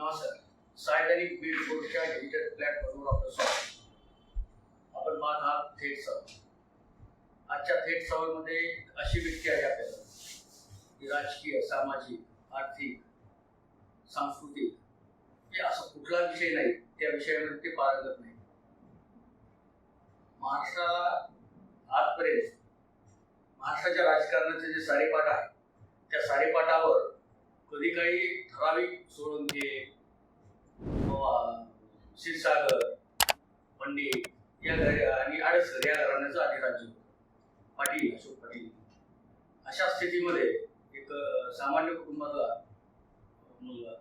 नमस्कार cycling bit बोर्डच्या digital प्लॅटफॉर्मवर आपलं स्वागत आपण पाहत आहात थेट सवाल आजच्या थेट सवालमध्ये अशी व्यक्ती आहे आपल्याला. की राजकीय सामाजिक आर्थिक सांस्कृतिक हे असं कुठला विषय नाही त्या विषयावर ते पारंगत नाही. महाराष्ट्राला आजपर्यंत महाराष्ट्राच्या राजकारणाचे जे साडेपाठ आहे त्या साडेपाठावर कधी काही ठराविक सोळंके किंवा क्षीरसागर पंडित या घरी आणि आडसकर या घराण्याचं अधिराज्य होतं. पाटील अशोक पाटील. अशा स्थितीमध्ये एक सामान्य कुटुंबातला मुलगा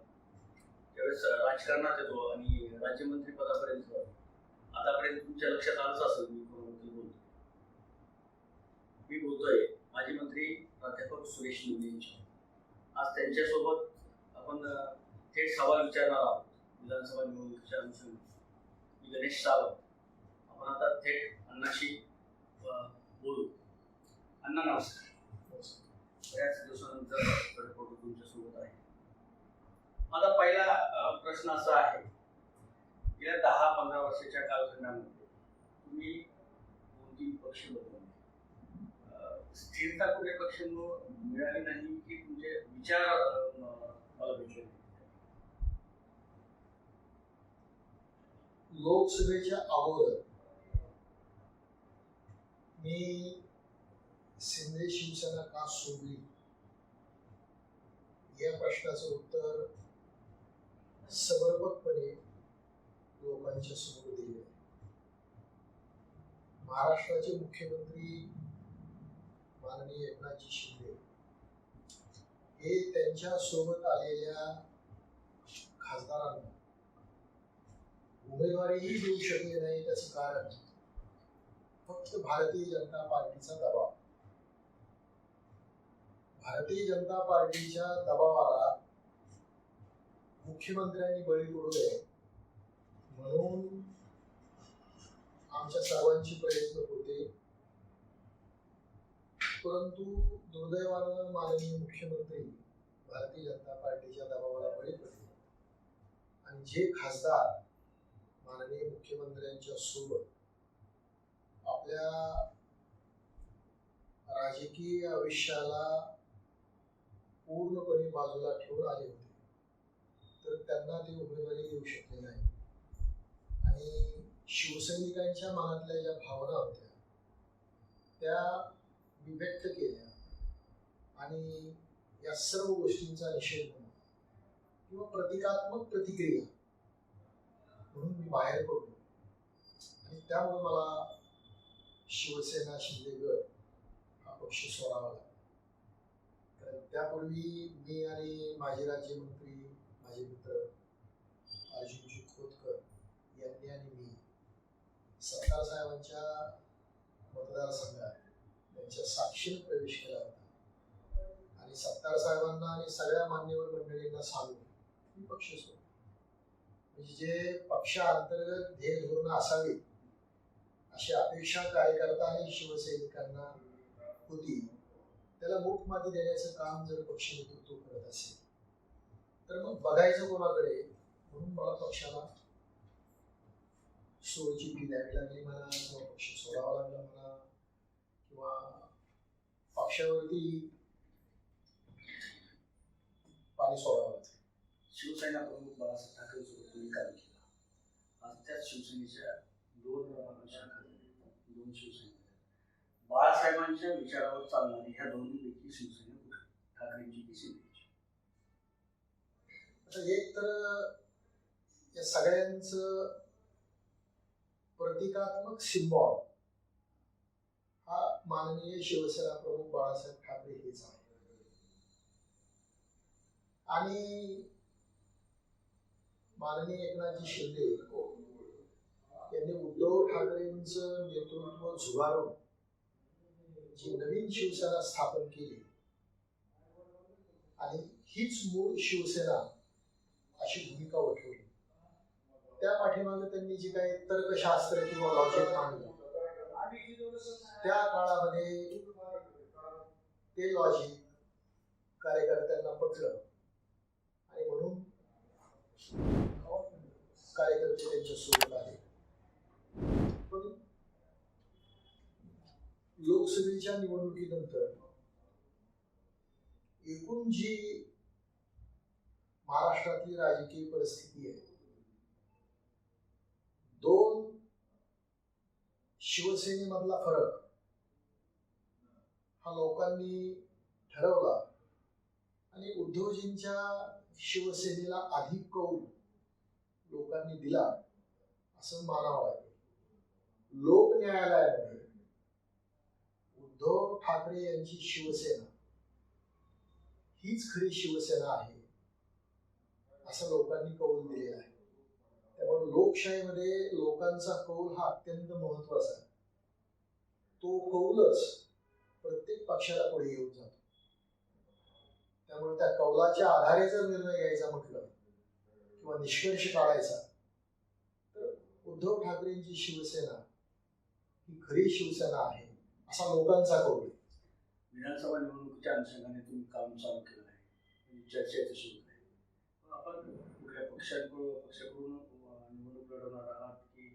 त्यावेळेस राजकारणात येतो आणि राज्यमंत्री पदापर्यंत आतापर्यंत तुमच्या लक्षात आलंच असेल मी कोणाबद्दल बोलतो मी बोलतोय माजी मंत्री प्राध्यापक सुरेश मुंडे यांच्या आज त्यांच्यासोबत आपण थेट सवाल विचारणार आहोत. विधानसभा निवडणुकीच्या अनुषंगाने मी गणेश सावंत. आपण आता थेट अण्णाशी बोलू. अण्णा नमस्कार. बऱ्याच दिवसानंतर गडकरी तुमच्यासोबत आहे. माझा पहिला प्रश्न असा आहे. गेल्या दहा पंधरा वर्षाच्या कालखंडामध्ये तुम्ही दोन तीन पक्ष बदलले स्थिरता कुठे पक्ष मिळाली नाही की तुमचे विचार मला भेटले लोकसभेच्या अगोदर मी शिंदे शिवसेना का सोडली? या प्रश्नाचं उत्तर समर्पकपणे लोकांच्या समोर दिले महाराष्ट्राचे मुख्यमंत्री माननीय एकनाथजी शिंदे. हे त्यांच्यासोबत आलेल्या खासदारांना उमेदवारीही देऊ शकले नाही त्याचं कारण फक्त भारतीय जनता पार्टीचा दबाव. भारतीय जनता पार्टीच्या दबावाला मुख्यमंत्र्यांनी बळी पडू नये म्हणून आमच्या सर्वांचे प्रयत्न होते. परंतु दुर्दैवानं माननीय मुख्यमंत्री भारतीय जनता पार्टीच्या दबावाला बळी पडले. आणि जे खासदार माननीय मुख्यमंत्र्यांच्या सोबत आपल्या राजकीय आयुष्याला पूर्णपणे बाजूला ठेवून आले होते तर त्यांना ते उमेदवारी देऊ शकले नाही. आणि शिवसैनिकांच्या मनातल्या ज्या भावना होत्या त्या मी व्यक्त केल्या. आणि या सर्व गोष्टींचा निषेध म्हणून किंवा प्रतिकात्मक प्रतिक्रिया म्हणून मी बाहेर पडलो. आणि त्यामुळे मला शिवसेना शिंदेगड हा पक्ष सोडावा लागला. कारण त्यापूर्वी मी आणि माजी राज्यमंत्री माझे मित्र अर्जुनजी खोतकर यांनी आणि मी सरकार साहेबांच्या मतदारसंघात त्यांच्या साक्षीने प्रवेश केला होता आणि सत्तार साहेबांना आणि सगळ्या मान्यवर मंडळींना सांगून मी पक्ष सोडला. म्हणजे जे पक्षाअंतर्गत ध्येय धोरणं असावी अशी अपेक्षा कार्यकर्ता आणि शिवसैनिकांना होती त्याला मूठमाती देण्याचं काम जर पक्ष नेतृत्व करत असेल तर मग बघायचं कोणाकडे म्हणून मला पक्षाला सोयची फी द्यावी लागली म्हणा किंवा पक्ष सोडावा लागला म्हणा किंवा पक्षावरती पाणी सोडावं शिवसेना प्रमुख बाळासाहेब ठाकरे सोबत तुम्ही केला? आज त्याच शिवसेनेच्या दोन दोन शिवसेना बाळासाहेबांच्या विचारावर चालणारी ह्या दोन्हीपैकी शिवसेना कुठे? ठाकरेंची की शिंदेची? आता एक तर या सगळ्यांचं प्रतिकात्मक सिम्बॉल हा माननीय शिवसेना प्रमुख बाळासाहेब ठाकरे हेच आहे आणि माननीय एकनाथजी शिंदे यांनी उद्धव ठाकरेंचं नेतृत्व झुगारून जी नवीन शिवसेना स्थापन केली आणि हीच मूळ शिवसेना अशी भूमिका उठवली. त्या पाठीमागे त्यांनी जे काही तर्कशास्त्र किंवा लॉजिक मांडलं. त्या काळामध्ये ते लॉजिक कार्यकर्त्यांना पटलं. आणि म्हणून कार्यकर्ते त्यांच्यासोबत आले. पण लोकसभेच्या निवडणुकीनंतर एकूण जी महाराष्ट्रातली राजकीय परिस्थिती आहे दोन शिवसेनेमधला फरक हा लोकांनी ठरवला. आणि उद्धवजींच्या शिवसेनेला अधिक कौल लोकांनी दिला असं मानावं लागेल लोक न्यायालयामध्ये उद्धव ठाकरे यांची शिवसेना हीच खरी शिवसेना आहे असं लोकांनी कौल दिलेला आहे. त्यामुळे लोकशाहीमध्ये लोकांचा कौल हा अत्यंत महत्त्वाचा आहे. तो कौलच प्रत्येक पक्षाला पुढे येऊन जातो. त्यामुळे त्या कौलाच्या आधारे जर निर्णय घ्यायचा म्हटलं किंवा निष्कर्ष काढायचा तर उद्धव ठाकरेंची शिवसेना ही खरी शिवसेना आहे असा लोकांचा कौल आहे. विधानसभा निवडणुकीच्या अनुषंगाने तुम्ही काम चालू केलं आहे. चर्चा तशी होत आहे. आपण कुठल्या पक्षाकडून पक्षाकडून निवडणूक लढवणार आहात की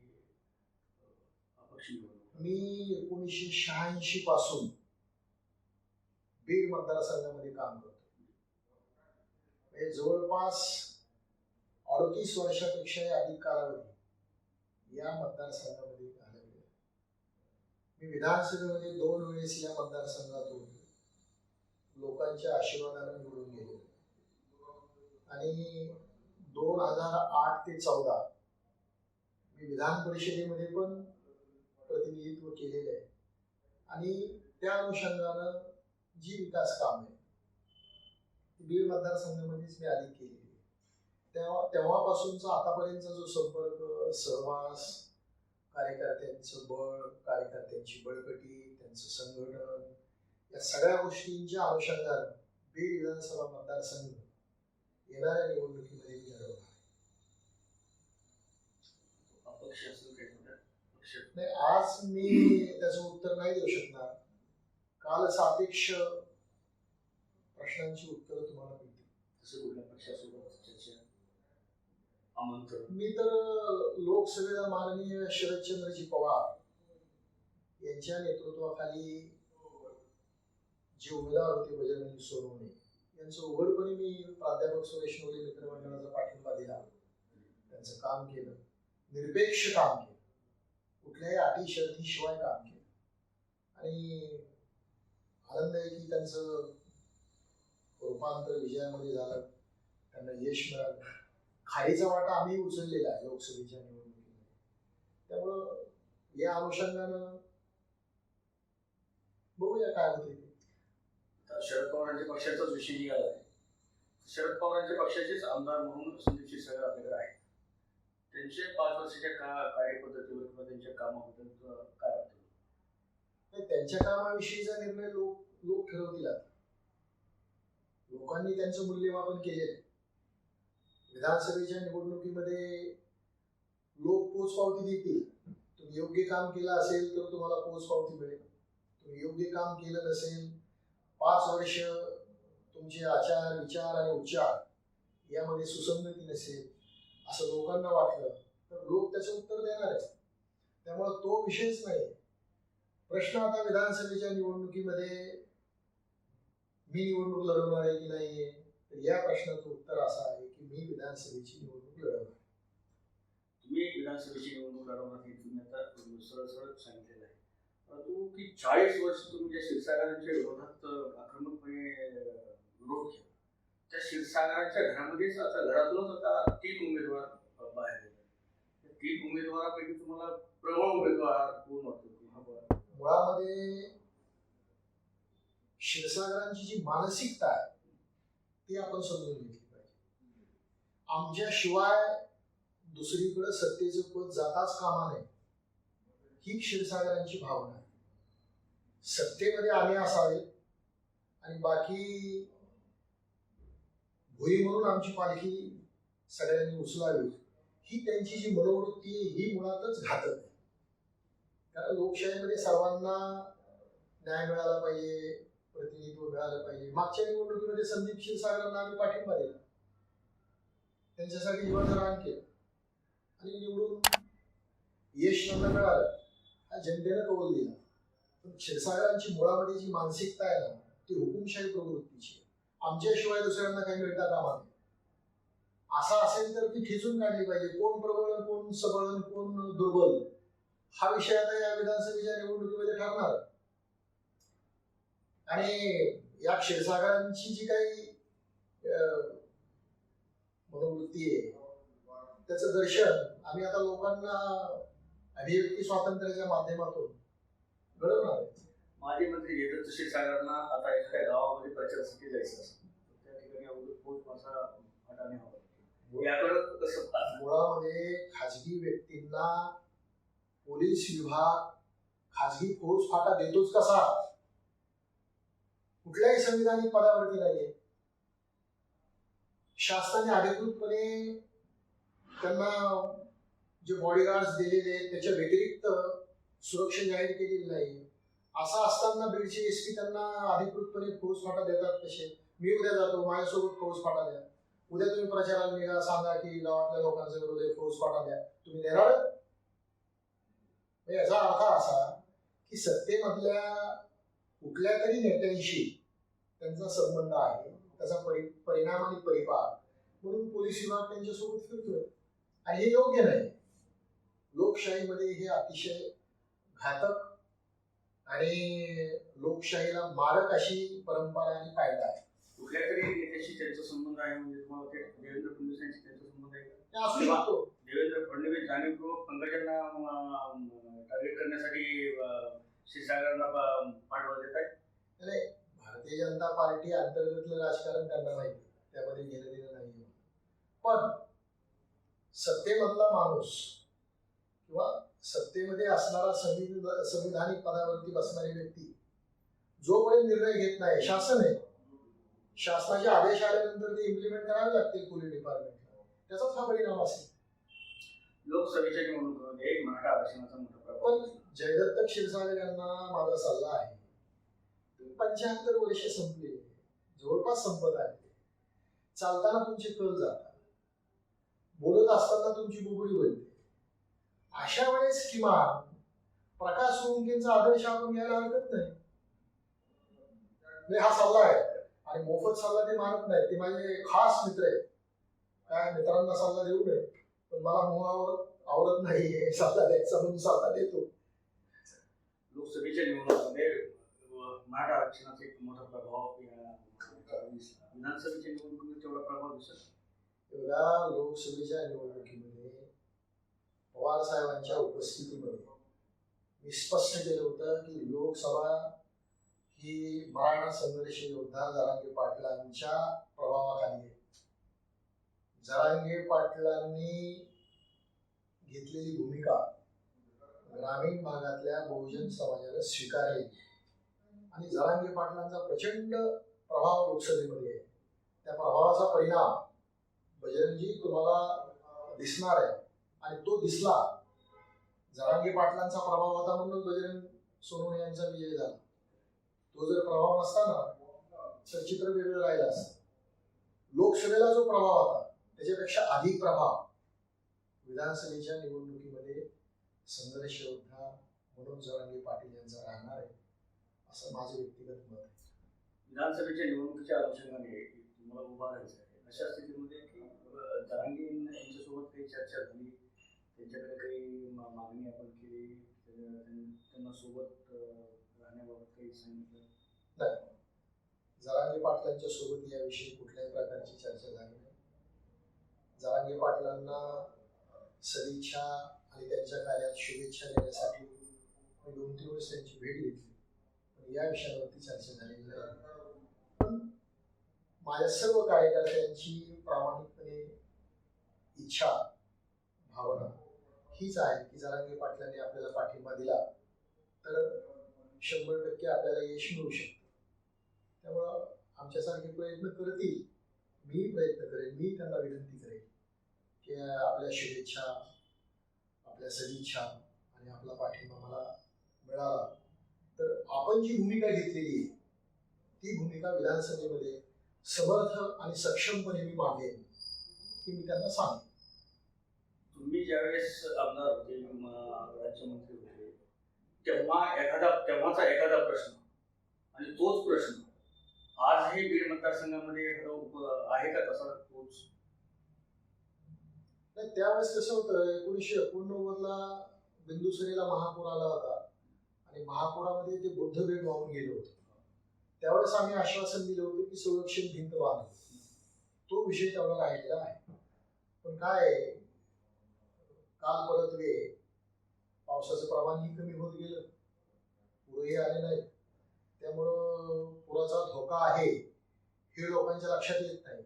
अपक्ष निवडणूक? मी एकोणीसशे शहाऐंशी पासून बीड मतदारसंघामध्ये काम करतो. म्हणजे जवळपास अडतीस वर्षापेक्षाही अधिक कालावधी या मतदारसंघामध्ये घालवले मी विधानसभेमध्ये दोन वेळेस या मतदारसंघातून लोकांच्या आशीर्वादाने निवडून गेलो. आणि दोन हजार आठ ते चौदा मी विधान परिषदेमध्ये पण प्रतिनिधित्व केलेलं आहे. आणि त्या अनुषंगानं जी विकास काम. बीड मतदारसंघामध्येच मी आधी आहे तेव्हा तेव्हापासूनचा आतापर्यंतचा जो संपर्क सहवास कार्यकर्त्यांचं बळ कार्यकर्त्यांची बळकटी त्यांचं संघटन या सगळ्या गोष्टींच्या अनुषंगानं बीड विधानसभा मतदारसंघ येणाऱ्या निवडणुकीमध्ये पक्ष. नाही आज मी त्याचं उत्तर नाही देऊ शकणार. काल सापेक्ष प्रश्नांची उत्तरं तुम्हाला मिळतील. तसं कुठल्या पक्षासोबत चर्चा? आमंत्रण. मी तर लोकसभेला माननीय शरदचंद्रजी पवार यांच्या नेतृत्वाखाली जे उमेदवार होते बजरंगी सोनवणे यांचं उघडपणे मी प्राध्यापक सुरेश नवले मित्रमंडळाचा पाठिंबा दिला. त्यांचं काम केलं. निरपेक्ष काम केलं. कुठल्याही अटी शर्तीशिवाय काम केलं. आणि आनंद आहे की त्यांचं रूपांतर विजयामध्ये झालं. त्यांना यश मिळालं. खाडीचा वाटा आम्ही उचललेला आहे लोकसभेच्या निवडणुकीमध्ये. त्यामुळं या अनुषंगानं बघूया काय होते शरद पवारांच्या पक्षाचाच विषय निघाला आहे. शरद पवारांच्या पक्षाचेच आमदार म्हणून संदीप क्षीरसागर आपल्याकडे आहेत. त्यांच्या पाच वर्षाच्या का कार्यपद्धतीवर किंवा त्यांच्या कामाबद्दल काय वाटतं? त्यांच्या कामाविषयीचा निर्णय लोक लोक ठरवतील आता. लोकांनी त्यांचं मूल्यमापन केलेलं आहे. विधानसभेच्या निवडणुकीमध्ये लोक पोचपावती देतील. तुम्ही योग्य काम केलं असेल तर तुम्हाला पोचपावती मिळेल. तुम्ही योग्य काम केलं नसेल पाच वर्ष तुमचे आचार विचार आणि उच्चार यामध्ये सुसंगती नसेल असं लोकांना वाटलं तर लोक त्याचं उत्तर देणार आहे त्यामुळे तो विषयच नाही प्रश्न आता विधानसभेच्या निवडणुकीमध्ये मी निवडणूक लढवणार आहे की नाही तर या प्रश्नाचं उत्तर असं आहे की मी विधानसभेची निवडणूक लढवणार तुम्ही विधानसभेची निवडणूक लढवणार हे तुम्ही आता सरळ सरळ सांगितलेलं आहे. परंतु की चाळीस वर्ष तुम्ही ज्या शिरसागरांच्या विरोधात आक्रमकपणे विरोध केला त्या शिरसागरांच्या घरामध्येच आता घरातूनच आता तीन उमेदवार बाहेर येतात. तीन उमेदवारापैकी तुम्हाला प्रबळ उमेदवार कोण वाटतो? मुळामध्ये क्षीरसागरांची जी मानसिकता आहे ती आपण समजून घेतली पाहिजे. आमच्याशिवाय दुसरीकडे सत्तेचं पद जाताच कामा नये ही क्षीरसागरांची भावना आहे. सत्तेमध्ये आम्ही असावे आणि बाकी भुई म्हणून आमची पालखी सगळ्यांनी उचलावी ही त्यांची जी मनोवृत्ती आहे ही मुळातच घातक आहे. लोकशाहीमध्ये सर्वांना न्याय मिळाला पाहिजे प्रतिनिधित्व मिळालं पाहिजे. मागच्या निवडणुकीमध्ये संदीप क्षीरसागरांना आम्ही पाठिंबा दिला. त्यांच्यासाठी जीवाचं रान केलं. आणि निवडून यश नंतर मिळालं. हा जनतेनं कौल दिला. पण क्षीरसागरांची मुळामध्ये जी मानसिकता आहे ना ती हुकुमशाही प्रवृत्तीची आमच्याशिवाय दुसऱ्यांना काही मिळता कामा नये. असा असेल तर ती खेचून काढली पाहिजे. कोण प्रबळ कोण सबळ कोण दुर्बल? हा विषय आता या विधानसभेच्या निवडणुकीमध्ये ठरणार. आणि या क्षीरसागरांची जी काही मनोवृत्ती आहे त्याचं दर्शन आम्ही आता लोकांना अभिव्यक्ती स्वातंत्र्याच्या माध्यमातून घडवणार माजी मंत्री जयदत्त क्षीरसागरांना आता एखाद्या गावामध्ये प्रचारासाठी जायचं असेल तर त्या ठिकाणी अगोदर पोच माझा अटाने हवा याकडं कसं? मुळामध्ये खाजगी व्यक्तींना पोलीस विभाग खाजगी फौज फाटा देतोच कसा कुठल्याही संविधानिक पदावरती नाहीये. शासनाने अधिकृतपणे त्यांना जे बॉडीगार्ड दिलेले आहेत, त्याच्या व्यतिरिक्त सुरक्षा जाहीर केलेली नाही. असं असताना बीडचे एस पी त्यांना अधिकृतपणे फौज फाटा देतात कसे मी उद्या जातो माझ्यासोबत फौज फाटा द्या. उद्या तुम्ही प्रचाराला निघा सांगा की गावातल्या लोकांचा विरोध आहे फौज फाटा द्या. तुम्ही देणार म्हणजे याचा अर्थ असा की सत्तेमधल्या कुठल्या तरी नेत्यांशी त्यांचा संबंध आहे त्याचा परि परिणाम आणि परिपाक म्हणून पोलीस विभाग त्यांच्यासोबत फिरतोय. आणि हे योग्य नाही. लोकशाहीमध्ये हे अतिशय घातक आणि लोकशाहीला मारक अशी परंपरा आणि कायदा आहे. कुठल्या तरी नेत्याशी त्यांचा संबंध आहे म्हणजे तुम्हाला ते देवेंद्र फडणवीस यांची त्यांचा संबंध आहे का? असू शकतो. देवेंद्र फडणवीस जाणीवपूर्वक पंकजांना टार्गेट करण्यासाठी अं, क्षीरसागरांना पाठबळ देत आहेत भारतीय जनता पार्टी अंतर्गतलं राजकारण त्यांना माहिती त्यामध्ये घेणं देणं नाही पण सत्तेमधला माणूस किंवा सत्तेमध्ये असणारा संविध- संविधानिक पदावरती बसणारी व्यक्ती जोपर्यंत निर्णय घेत नाही शासन आहे. शासनाचे आदेश आल्यानंतर ते इम्प्लिमेंट करावे लागतील पोलीस डिपार्टमेंटला त्याचाच हा परिणाम असेल. लोकसभेच्या निवडणुकीमध्ये मराठा आरक्षणाचा मोठा प्रभाव पण जयदत्त क्षीरसागर यांना माझा सल्ला आहे. पंच्याहत्तर वर्ष संपले. जवळपास संपत आले. चालताना तुमचे कल जातात. बोलत असताना तुमची बुबडी बोलते. अशा वेळेस किमान प्रकाश सोमकेंचा आदर्श आपण घ्यायला हरकत नाही. हा सल्ला आहे. आणि मोफत सल्ला ते मानत नाही ते माझे खास मित्र आहेत. काय मित्रांना सल्ला देऊ नये. पण मला मोहावर आवडत नाही सल्ला द्यायचा म्हणून सल्ला देतो. लोकसभेच्या निवडणुकीमध्ये मराठा आरक्षणाचा एक मोठा प्रभाव विधानसभेच्या निवडणुकीमध्ये तेवढा प्रभाव दिसत एवढ्या लोकसभेच्या निवडणुकीमध्ये पवार साहेबांच्या उपस्थितीमध्ये मी स्पष्ट केलं होतं की लोकसभा ही मराठा संघर्ष योद्धा जरांगे पाटलांच्या प्रभावाखाली आहे. जरांगे पाटलांनी घेतलेली भूमिका ग्रामीण भागातल्या बहुजन समाजाला स्वीकारली. आणि जरांगे पाटलांचा प्रचंड प्रभाव लोकसभेमध्ये आहे. त्या प्रभावाचा परिणाम बजरंगजी तुम्हाला दिसणार आहे. आणि तो दिसला जरांगे पाटलांचा प्रभाव होता म्हणून बजरंग सोनवणे यांचा विजय झाला. तो जर प्रभाव नसता ना तर चित्र वेगळं राहिलं असतं. लोकसभेला जो प्रभाव होता त्याच्यापेक्षा अधिक प्रभाव विधानसभेच्या निवडणुकीमध्ये संघर्ष योद्धा म्हणून जरांगे पाटील यांचा राहणार आहे असं माझं व्यक्तिगत मत आहे. विधानसभेच्या निवडणुकीच्या अनुषंगाने तुम्हाला उभा राहायचं आहे. अशा स्थितीमध्ये जरांगे यांच्यासोबत काही चर्चा झाली त्यांच्याकडे काही मागणी आपण केली त्या- त्यां- त्यांना सोबत राहण्याबाबत काही सांगितलं? जरांगे पाटलांच्या सोबत याविषयी कुठल्याही प्रकारची चर्चा झाली नाही. जरांगे पाटलांना सदिच्छा आणि त्यांच्या कार्यात शुभेच्छा देण्यासाठी मी दोन तीन वेळेस त्यांची भेट घेतली. पण या विषयावरती चर्चा झालेली नाही. पण माझ्या सर्व कार्यकर्त्यांची प्रामाणिकपणे इच्छा भावना हीच आहे की जरांगे पाटलांनी आपल्याला पाठिंबा दिला तर शंभर टक्के आपल्याला यश मिळू शकतं. त्यामुळं आमच्यासारखे प्रयत्न करतील. मी प्रयत्न करेन. मी त्यांना विनंती करेन. की आपल्या शुभेच्छा आपल्या सदिच्छा आणि आपला पाठिंबा मला मिळाला. तर आपण जी भूमिका घेतलेली आहे ती भूमिका विधानसभेमध्ये समर्थ आणि सक्षमपणे मी मांडेन की मी त्यांना सांगेन. तुम्ही ज्यावेळेस आमदार होते राज्यमंत्री होते तेव्हा एखादा तेव्हाचा एखादा प्रश्न आणि तोच प्रश्न आजही बीड मतदारसंघामध्ये एखादा उप- आहे का तसा तोच? नाही त्यावेळेस कसं होतं एकोणीसशे एकोणनव्वदला बिंदुसरीला महापूर आला होता आणि महापुरामध्ये ते बुद्धबेट वाहून गेले होते. त्यावेळेस आम्ही आश्वासन दिलं होतं की संरक्षण भिंत वाहन तो विषय तेवढा राहिलेला आहे पण काय काल परत वे पावसाचं प्रमाणही कमी होत गेलं. पुरही आले नाही. त्यामुळं पुराचा धोका आहे हे लोकांच्या लक्षात येत नाही.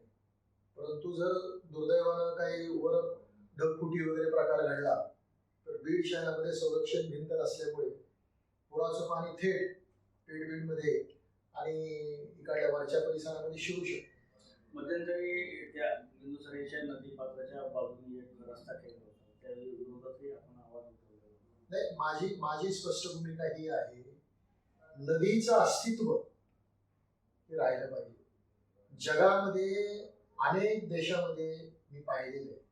परंतु जर दुर्दैवानं काही वर ढगफुटी वगैरे प्रकार घडला तर बीड शहरामध्ये संरक्षण भिंत नसल्यामुळे पुराचं पाणी थेट पेडबीडमध्ये आणि इकडल्या वरच्या परिसरामध्ये शिरू शकतं. मध्यंतरी त्या बिंदुसरीच्या नदी पात्राच्या बाजूने एक रस्ता केला होता. त्या विरोधातही आपण आवाज उठवला. नाही माझी माझी स्पष्ट भूमिका ही आहे नदीचं अस्तित्व हे राहिलं पाहिजे. जगामध्ये अनेक देशामध्ये मी पाहिलेलं आहे.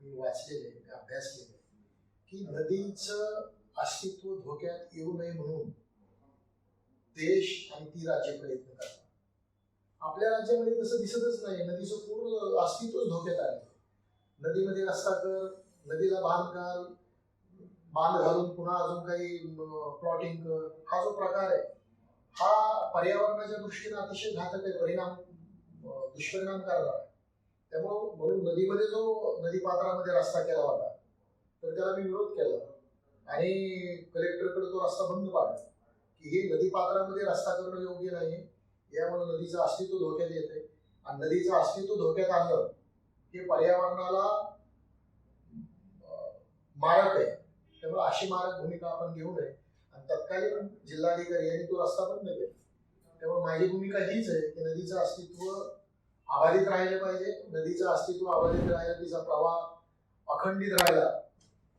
मी वाचलेले मी अभ्यास केले की नदीचं अस्तित्व धोक्यात येऊ नये म्हणून देश आणि ती राज्य प्रयत्न करतात. आपल्या राज्यामध्ये तसं दिसतच नाही नदीचं पूर्ण अस्तित्वच धोक्यात आले नदीमध्ये रस्ता कर नदीला बांध घाल बांध घालून पुन्हा अजून काही प्लॉटिंग कर. हा जो प्रकार आहे हा पर्यावरणाच्या दृष्टीने अतिशय घातक आहे. परिणाम दुष्परिणामकारक आहे. त्यामुळं म्हणून नदीमध्ये जो नदी पात्रामध्ये रस्ता केला होता तर त्याला मी विरोध केला. आणि कलेक्टरकडे तो रस्ता बंद पाडला. की हे नदी पात्रामध्ये रस्ता करणं योग्य नाही. यामुळे नदीचं अस्तित्व धोक्यात येते आणि नदीचं अस्तित्व धोक्यात आणलं हे पर्यावरणाला मारक आहे. त्यामुळे अशी मारक भूमिका आपण घेऊ नये. आणि तत्कालीन जिल्हाधिकारी यांनी तो रस्ता बंद केला. त्यामुळे माझी भूमिका हीच आहे की नदीचं अस्तित्व अबाधित राहिलं पाहिजे. नदीचं अस्तित्व अबाधित राहिलं तिचा प्रवाह अखंडित राहिला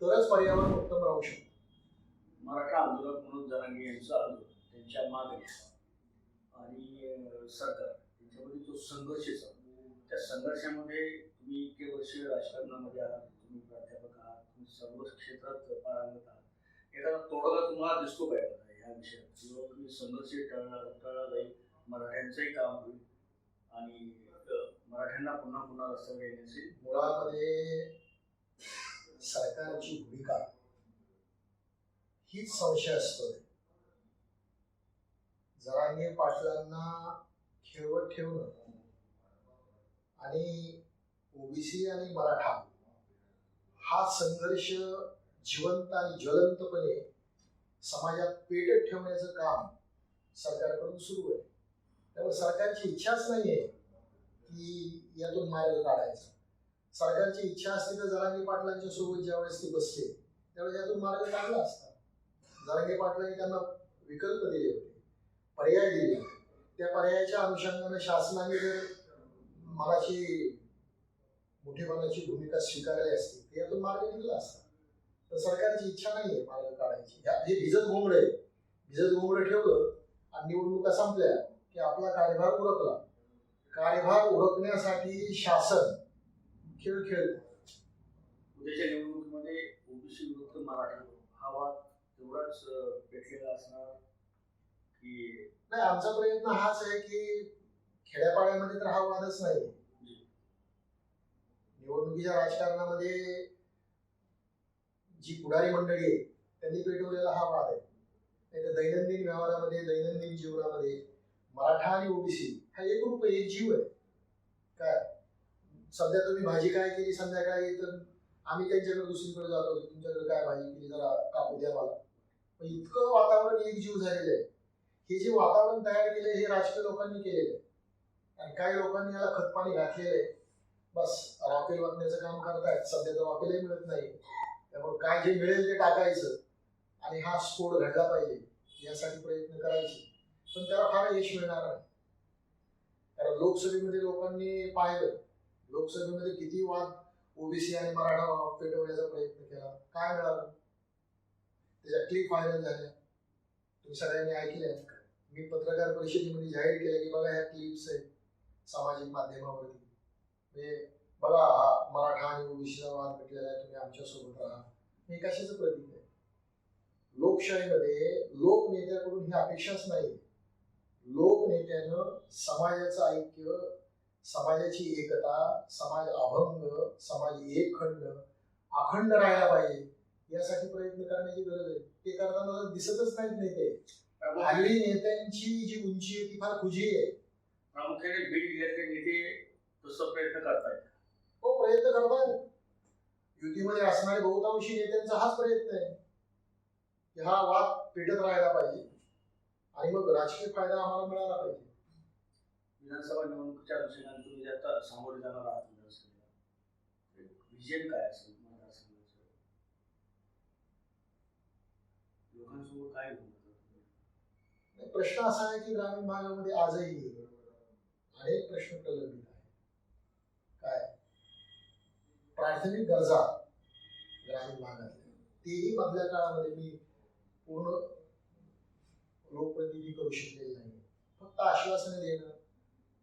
तरच पर्यावरण उत्तम राहू शकतो. मराठा आंदोलक म्हणून जरांगे यांचं आंदोलन त्यांच्या मागण्या आणि सरकार त्यांच्यामध्ये जो संघर्ष त्या संघर्षामध्ये तुम्ही इतके वर्ष राजकारणामध्ये आहात तुम्ही प्राध्यापक आहात तुम्ही सर्व क्षेत्रात पारंगत आहात. एखादा तोडगा तुम्हाला दिसतो काय ह्या विषयात? किंवा तुम्ही संघर्ष टळला टळला जाईल मराठ्यांचंही काम होईल आणि मराठ्यांना पुन्हा पुन्हा रस्त्यावर येण्याची मुळामध्ये सरकारची भूमिका हीच संशय असतोय. जरांगे पाटलांना खेळवत ठेवणं आणि ओबीसी आणि मराठा हा संघर्ष जिवंत आणि ज्वलंतपणे समाजात पेटत ठेवण्याचं काम सरकारकडून सुरू आहे. त्यामुळे सरकारची इच्छाच नाही आहे की यातून मार्ग काढायचा. सरकारची इच्छा असते तर जरांगे पाटलांच्या सोबत ज्यावेळेस ते बसले त्यावेळेस यातून मार्ग काढला असता. जरांगे पाटलांनी त्यांना विकल्प दिले होते पर्याय दिले. त्या पर्यायाच्या अनुषंगाने शासनाने जर मनाची मोठेपणाची भूमिका स्वीकारली असती तर यातून मार्ग निघला असता. तर सरकारची इच्छा नाही आहे मार्ग काढायची. ह्या- हे भिजत घोंगडे आहे. भिजत घोंगडे ठेवलं आणि निवडणुका संपल्या की आपला कार्यभार उरकला. कार्यभार उरकण्यासाठी शासन खेळ खेळतं उद्याच्या निवडणुकीमध्ये ओबीसी विरुद्ध मराठा हा वाद तेवढाच पेटलेला असणार की नाही आमचा प्रयत्न हाच आहे की खेड्यापाड्यामध्ये तर हा वादच नाही. निवडणुकीच्या राजकारणामध्ये जी पुढारी मंडळी आहे त्यांनी पेटवलेला हा वाद आहे. नाही तर दैनंदिन व्यवहारामध्ये दैनंदिन जीवनामध्ये मराठा आणि ओबीसी हा एक रूप एक जीव आहे. काय? सध्या तुम्ही भाजी काय केली संध्याकाळी तर आम्ही त्यांच्याकडे दुसरीकडे जातो तुमच्याकडे काय भाजी केली जरा कापू द्या मला. पण इतकं वातावरण एक जीव झालेलं आहे. हे जे वातावरण तयार केले हे राजकीय लोकांनी केलेलं आहे. आणि काही लोकांनी याला खतपाणी घातलेलं आहे. बस रॉकेल बांधण्याचं काम करतायत. सध्या तर रॉकेलही मिळत नाही. त्यामुळे काय जे मिळेल ते टाकायचं. आणि हा स्फोट घडला पाहिजे यासाठी प्रयत्न करायचे. यश मिळणार नाही. कारण लोकसभेमध्ये लोकांनी पाहिलं लोकसभेमध्ये किती वाद ओबीसी आणि मराठा पेटवण्याचा प्रयत्न केला. काय मिळालं? त्याच्या क्लिप व्हायरल झाल्या. तुम्ही सगळ्यांनी ऐकल्या मी पत्रकार परिषदेमध्ये जाहीर केलं की बघा ह्या क्लिप्स आहेत सामाजिक माध्यमावरती. म्हणजे बघा मराठा आणि ओबीसीचा वाद भेटलेला आहे तुम्ही आमच्यासोबत राहा. हे कशाचं प्रतीक आहे? लोकशाहीमध्ये लोकनेत्याकडून ही अपेक्षाच नाही लोकनेत्यानं समाजाचं ऐक्य समाजाची एकता समाज अभंग समाज एकखंड अखंड राहायला पाहिजे यासाठी प्रयत्न करण्याची गरज आहे. ते करताना दिसतच नाहीत नेते हल्ली नेत्यांची जी उंची आहे ती फार खुजी आहे. प्रामुख्याने बीड जिल्ह्यातले नेते तसं प्रयत्न करतायत. तो प्रयत्न करतात युतीमध्ये असणारे बहुतांशी नेत्यांचा हाच प्रयत्न आहे. की हा वाद पेटत राहायला पाहिजे. आणि मग राजकीय फायदा आम्हाला मिळाला पाहिजे. विधानसभा निवडणुकीच्या अनुषंगाने तुम्ही जे आता सामोरे जाणार आहात विधानसभेला विजन काय असेल मतदारसंघाचं लोकांसमोर काय? नाही, प्रश्न असा आहे की ग्रामीण भागामध्ये आजही अनेक प्रश्न प्रलंबित आहेत. काय? प्राथमिक गरजा ग्रामीण भागातल्या. तेही मधल्या काळामध्ये मी पूर्ण लोकप्रतिनिधी करू शकलेले नाही. फक्त आश्वासनं देणं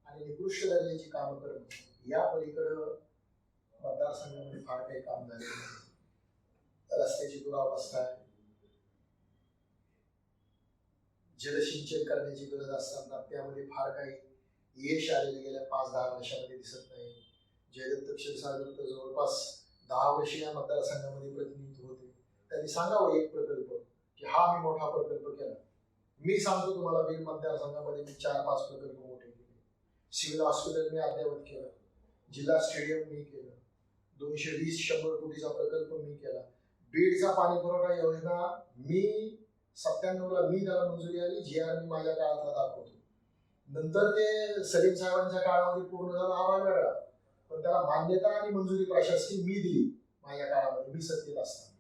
आणि निकृष्ट दर्जाची कामं करणं. या पलीकडं मतदारसंघामध्ये फार काही काम झाले रस्त्याची दुरावस्था आहे जलसिंचन करण्याची गरज असताना त्यामध्ये फार काही यश आलेले गेल्या पाच दहा वर्षामध्ये दिसत नाही. जयदत्त क्षीरसागर तर जवळपास दहा वर्ष या मतदारसंघामध्ये प्रतिनिधित्व होते. त्यांनी सांगावं एक प्रकल्प की हा मी मोठा प्रकल्प केला. मी सांगतो तुम्हाला बीड मतदारसंघामध्ये मी चार पाच प्रकल्प मोठे केले. सिव्हिल हॉस्पिटल मी अद्ययावत केलं. जिल्हा स्टेडियम मी केलं. दोनशे वीस शंभर कोटीचा प्रकल्प मी केला. बीडचा पाणी पुरवठा योजना मी सत्त्याण्णवला मी त्याला मंजुरी आली जी आर मी माझ्या काळातला दाखवतो. नंतर ते सलीम साहेबांच्या काळामध्ये पूर्ण झाला हा वेगळा. पण त्याला मान्यता आणि मंजुरी प्रशासकीय मी दिली माझ्या काळामध्ये. मी सत्तेत असताना.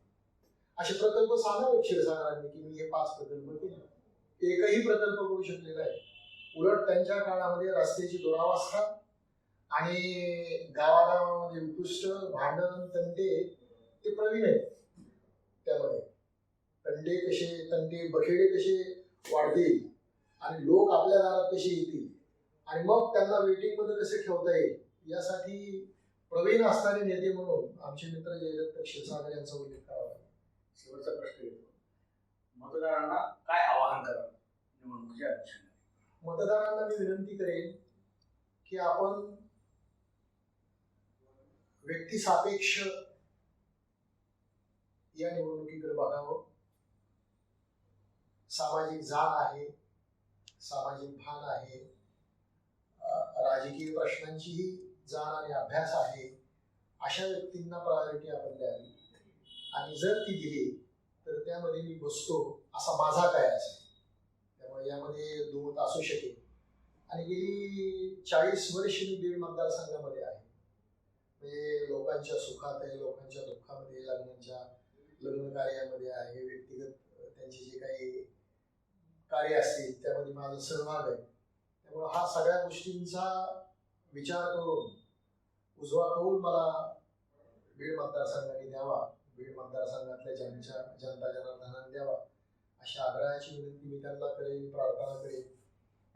असे प्रकल्प सांगावे क्षीरसागरांनी की मी हे पाच प्रकल्प केले. एकही प्रकल्प करू शकलेला आहे उलट त्यांच्या काळामध्ये रस्त्याची दुरावस्था आणि गावागावामध्ये उत्कृष्ट भांडण तंटे ते प्रवीण आहेत त्यामध्ये. तंटे कसे तंटे बखेडे कसे वाढतील आणि लोक आपल्या दारात कसे येतील आणि मग त्यांना वेटिंगमध्ये कसे ठेवता येईल यासाठी प्रवीण असणारे नेते म्हणून आमचे मित्र जयदत्त क्षीरसागर यांचा उल्लेख करावा शेवटचा प्रश्न येतो. मतदारांना काय आवाहन करावं निवडणुकीच्या अनुषंगाने मतदारांना मी विनंती करेन की आपण व्यक्तिसापेक्ष या निवडणुकीकडे बघावं. सामाजिक जाण आहे सामाजिक भान आहे राजकीय प्रश्नांचीही जाण आणि अभ्यास आहे अशा व्यक्तींना प्रायोरिटी आपण द्यावी. आणि जर ती दिली तर त्यामध्ये मी बसतो असा माझा काय असेल यामध्ये दुमत असू शकेल. आणि गेली चाळीस वर्ष मी बीड मतदारसंघामध्ये आहे. म्हणजे लोकांच्या सुखात आहे लोकांच्या दुःखामध्ये लग्नांच्या लग्न कार्यामध्ये आहे व्यक्तिगत त्यांचे जे काही कार्य असतील त्यामध्ये माझा सहभाग आहे. त्यामुळे हा सगळ्या गोष्टींचा विचार करून उजवा करून मला बीड मतदारसंघाने द्यावा. बीड मतदारसंघातल्या ज्यांच्या जनता जनार्दनाने द्यावा. अशा आग्रहाची विनंती मी त्यांना करेन प्रार्थना करेन.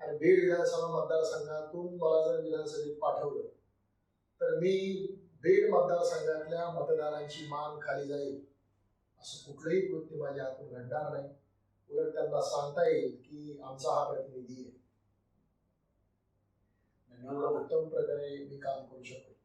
आणि बीड विधानसभा मतदारसंघातून मला जर विधानसभेत पाठवलं तर मी बीड मतदारसंघातल्या मतदारांची मान खाली जाईल. असं कुठलंही कृत्य माझ्या हातून घडणार नाही. उलट त्यांना सांगता येईल की आमचा हा प्रतिनिधी आहे. उत्तम प्रकारे मी काम करू शकतो.